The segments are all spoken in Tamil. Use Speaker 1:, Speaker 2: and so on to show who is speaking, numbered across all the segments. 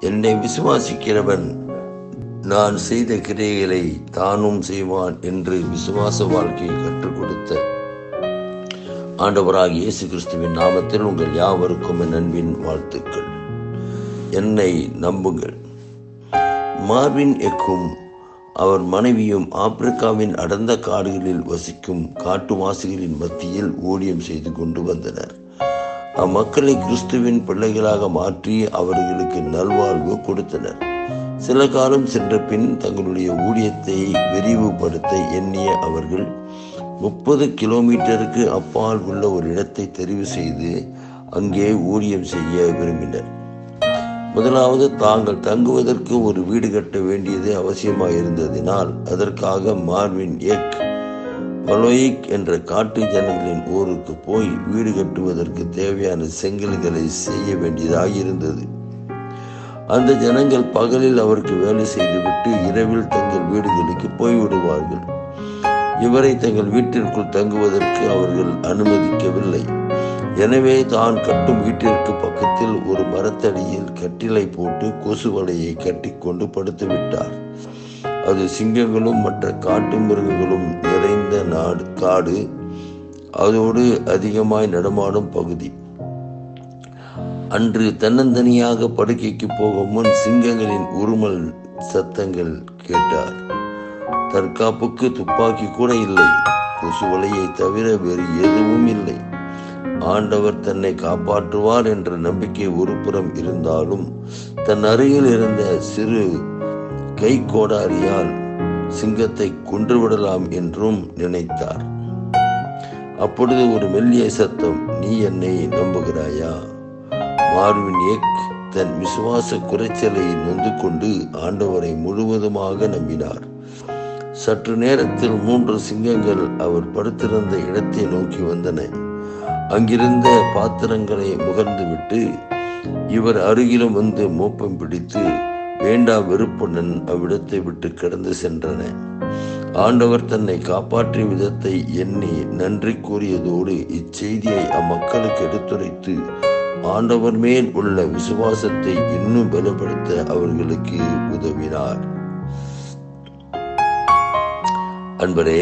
Speaker 1: என்னை விசுவாசிக்கிறவன் நான் செய்த கிரியைகளை தானும் செய்வான் என்று விசுவாச வாழ்க்கையை கற்றுக் கொடுத்த ஆண்டவராக இயேசு கிறிஸ்துவின் நாமத்தில் உங்கள் யாவருக்கும் என் அன்பின் வாழ்த்துக்கள். என்னை நம்புங்கள். மார்வின் எக்கும் அவர் மனைவியும் ஆப்பிரிக்காவின் அடர்ந்த காடுகளில் வசிக்கும் காட்டுவாசிகளின் மத்தியில் ஊழியம் செய்து கொண்டு வந்தனர். அம்மக்களை கிறிஸ்துவின் பிள்ளைகளாக மாற்றி அவர்களுக்கு நல்வாழ்வு கொடுத்தனர். சில காலம் சென்ற பின் தங்களுடைய ஊழியத்தை விரிவுபடுத்த எண்ணிய அவர்கள் முப்பது கிலோமீட்டருக்கு அப்பால் உள்ள ஒரு இடத்தை தெரிவு செய்து அங்கே ஊழியம் செய்ய விரும்பினர். முதலாவது தாங்கள் தங்குவதற்கு ஒரு வீடு கட்ட வேண்டியது அவசியமாக இருந்ததினால் அதற்காக மார்வின் எக் பலோயிக் என்ற காட்டு ஜனங்களின் ஊருக்கு போய் வீடு கட்டுவதற்கு தேவையான செங்கல்களை செய்ய வேண்டியதாக இருந்தது. அந்த ஜனங்கள் பகலில் அவருக்கு வேலை செய்துவிட்டு இரவில் தங்கள் வீடுகளுக்கு போய்விடுவார்கள். இவரை தங்கள் வீட்டிற்குள் தங்குவதற்கு அவர்கள் அனுமதிக்கவில்லை. எனவே தான் கட்டும் வீட்டிற்கு பக்கத்தில் ஒரு மரத்தடியில் கட்டிலை போட்டு கொசு வலையை கட்டி கொண்டு விட்டார் அது சிங்கங்களும் மற்ற காட்டு மிருகங்களும் நிறைந்த நாடு காடு. அதோடு அதிகமாய் நடமாடும் பகுதி. அன்று தன்னந்தனியாக படுக்கைக்கு போகும் முன் சிங்கங்களின் உருமல் சத்தங்கள் கேட்டார். தற்காப்புக்கு துப்பாக்கி கூட இல்லை. கொசு வலையை தவிர வேறு எதுவும் இல்லை. ஆண்டவர் தன்னை காப்பாற்றுவார் என்ற நம்பிக்கை ஒரு புறம் இருந்தாலும் தன் அருகில் இருந்த சிறு கை கோடாரியால் சிங்கத்தை கொன்றுவிடலாம் என்றும் நினைத்தார். அப்பொழுது ஒரு மெல்லிய சத்தம் நீ என்னை நம்புகிறாயா? மார்வின் ஏக் தன் விசுவாச குறைச்சலை நொந்து கொண்டு ஆண்டவரை முழுவதுமாக நம்பினார். சற்று நேரத்தில் மூன்று சிங்கங்கள் அவர் படுத்திருந்த இடத்தை நோக்கி வந்தன. அங்கிருந்த பாத்திரங்களை முகர்ந்துவிட்டு இவர் அருகிலும் வந்து மோப்பம் பிடித்து வேண்டா வெறுப்புடன் அவ்விடத்தை விட்டு கடந்து சென்றன. ஆண்டவர் தன்னை காப்பாற்றிய விதத்தை எண்ணி நன்றி கூறியதோடு இச்செய்தியை அம்மக்களுக்கு எடுத்துரைத்து ஆண்டவர் மேல் உள்ள விசுவாசத்தை இன்னும் பலப்படுத்த அவர்களுக்கு உதவினார். அன்பரே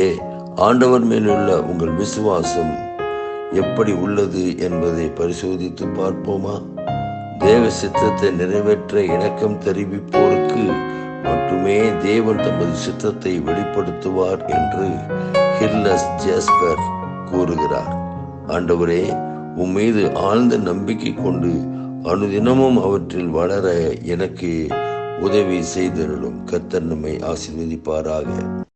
Speaker 1: ஆண்டவர் மேலுள்ள உங்கள் விசுவாசம் எப்படி உள்ளது என்பதை பரிசோதித்து பார்ப்போமா? தேவ சித்தத்தை நிறைவேற்ற இணக்கம் தெரிவிப்போருக்கு மட்டுமே தேவன் தமது சித்தத்தை வெளிப்படுத்துவார் என்று ஹில்லஸ் ஜேஸ்பர் கூறுகிறார். ஆண்டவரே உன் மீது ஆழ்ந்த நம்பிக்கை கொண்டு அனுதினமும் அவற்றில் வளர எனக்கு உதவி செய்தருளும் கத்தர் நம்மை ஆசீர்வதிப்பாராக.